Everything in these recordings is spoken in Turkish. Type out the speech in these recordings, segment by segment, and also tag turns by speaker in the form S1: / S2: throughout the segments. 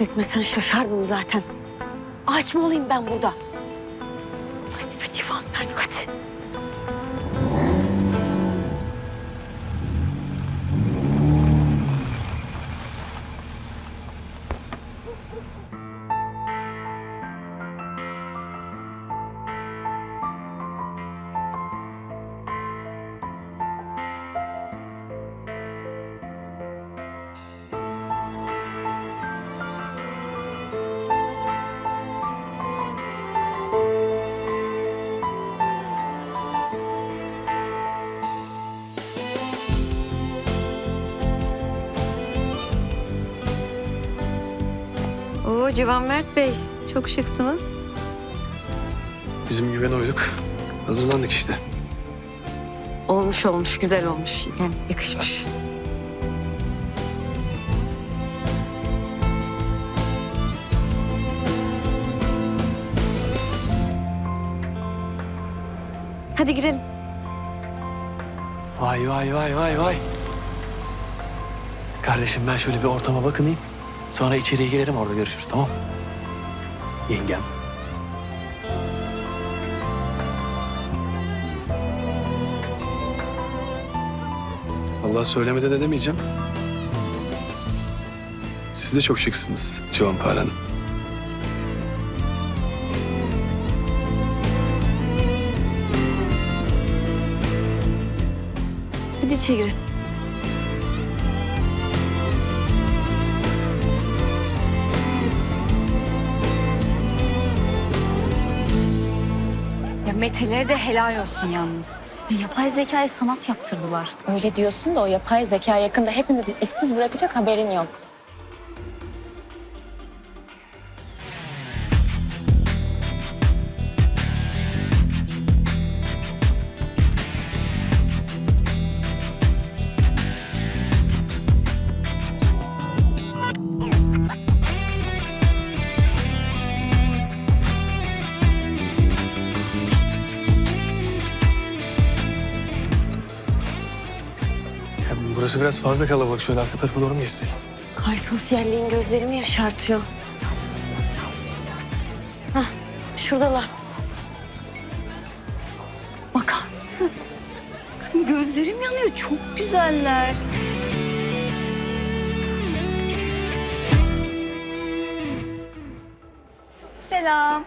S1: bekletmesen şaşardım zaten. Ağaç mı olayım ben burada? Civan Mert
S2: Bey, çok şıksınız.
S3: Bizim güvene uyduk. Hazırlandık işte.
S2: Olmuş olmuş, güzel olmuş. Yani yakışmış. Hadi girelim.
S3: Vay vay vay vay vay. Kardeşim ben şöyle bir ortama bakınayım. Sonra içeriye girelim orada görüşürüz tamam mı? Yengem. Allah söylemeden de demeyeceğim. Siz de çok şıksınız Civan Hanım.
S2: Hadi içeri girelim.
S4: Mete'lere de helal olsun yalnız. Ya yapay zekayı sanat yaptırdılar.
S5: Öyle diyorsun da o yapay zeka yakında hepimizi işsiz bırakacak haberin yok.
S3: Burası biraz fazla kalabalık. Şöyle arka tarafa doğru mu geçsek?
S1: Ay sosyalliğin gözlerimi yaşartıyor. Hah şuradalar.
S4: Bakar mısın? Kızım gözlerim yanıyor. Çok güzeller. Selam.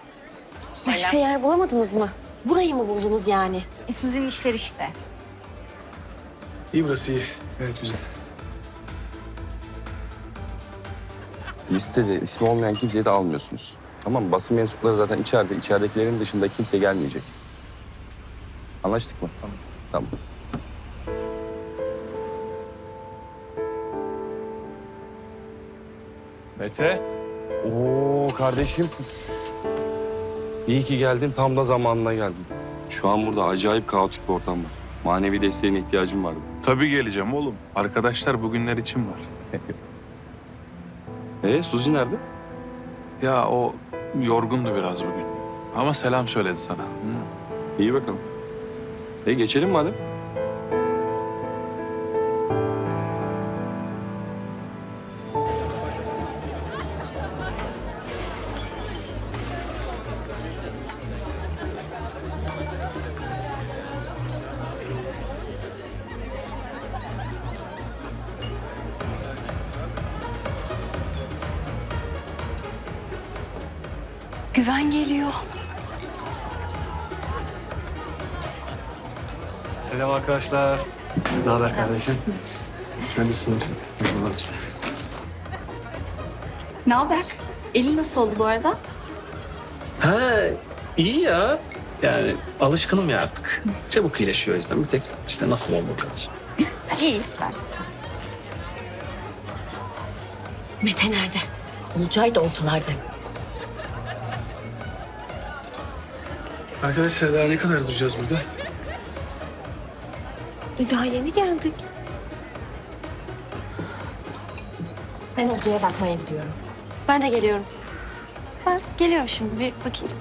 S1: Başka yer bulamadınız mı? Burayı mı buldunuz yani?
S4: E, Suzi'nin işleri işte.
S3: İyi burası iyi. Evet güzel.
S6: Listede ismi olmayan kimseyi de almıyorsunuz. Tamam mı? Basın mensupları zaten içeride. İçeridekilerin dışında kimse gelmeyecek. Anlaştık mı? Tamam. Tamam.
S7: Mete,
S6: Oo kardeşim. İyi ki geldin. Tam da zamanına geldin. Şu an burada acayip kaotik bir ortam var. Manevi desteğine ihtiyacım vardı.
S7: Tabii geleceğim oğlum. Arkadaşlar bugünler için var.
S6: Ee Suzi nerede?
S7: Ya o yorgundu biraz bugün. Ama selam söyledi sana. Hı.
S6: İyi bakalım. E geçelim madem.
S4: Güven geliyor.
S3: Selam arkadaşlar. Ne haber kardeşim? Ben de
S4: Ne haber? Elin nasıl oldu bu arada?
S3: Ha iyi ya. Yani alışkınım ya artık. Çabuk iyileşiyor o yüzden. Bir tek işte nasıl oldu kadar.
S4: İyi süper.
S1: Mete nerede? Olcay da ortalarda.
S3: Arkadaşlar daha ne kadar duracağız burada?
S1: E, Daha yeni geldik.
S5: Ben odaya bakmaya gidiyorum.
S1: Ben de geliyorum. Ben geliyorum şimdi bir bakayım.